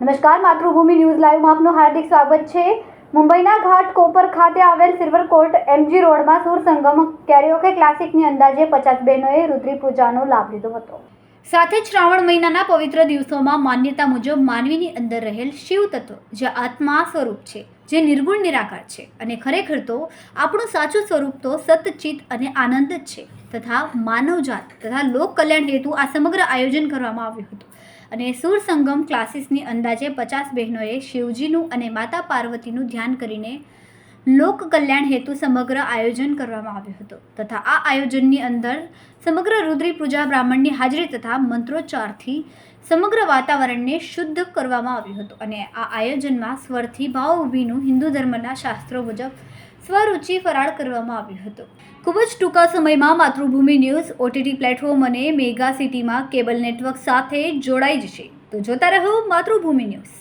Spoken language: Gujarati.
નમસ્કાર, માતૃભૂમિ ન્યૂઝ લાઈવમાં આપનું હાર્દિક સ્વાગત છે. મુંબઈના ઘાટ કોપર ખાતે આવેલ સિલ્વર કોર્ટ એમજી રોડમાં સુર સંગમ કેરીઓકે ક્લાસિકની અંદાજે પચાસ બહેનોએ રુદ્રી પૂજાનો લાભ લીધો હતો. સાથે જ શ્રાવણ મહિનાના પવિત્ર દિવસોમાં માન્યતા મુજબ માનવીની અંદર રહેલ શિવ તત્વ જે આત્મા સ્વરૂપ છે, જે નિર્ગુણ નિરાકાર છે અને ખરેખર તો આપણું સાચું સ્વરૂપ તો સતચિત અને આનંદ જ છે તથા માનવજાત તથા લોક કલ્યાણ હેતુ આ સમગ્ર આયોજન કરવામાં આવ્યું હતું. અને સુર સંગમ ક્લાસીસની અંદાજે પચાસ બહેનોએ શિવજીનું અને માતા પાર્વતીનું ધ્યાન કરીને લોક કલ્યાણ હેતુ સમગ્ર આયોજન કરવામાં આવ્યું હતું તથા આ આયોજનની અંદર સમગ્ર રુદ્રી પૂજા બ્રાહ્મણની હાજરી તથા મંત્રોચ્ચારથી સમગ્ર વાતાવરણને શુદ્ધ કરવામાં આવ્યું હતું અને આ આયોજનમાં સ્વરથી ભાવ ઊભીનું હિન્દુ ધર્મના શાસ્ત્રો મુજબ સ્વરૂચિ ફરાળ કરવામાં આવ્યું હતું. ખૂબ જ ટૂંકા સમયમાં માતૃભૂમિ ન્યૂઝ, ઓટીટી પ્લેટફોર્મ અને મેગા સિટીમાં કેબલ નેટવર્ક સાથે જોડાઈ જશે. તો જોતા રહો માતૃભૂમિ ન્યૂઝ.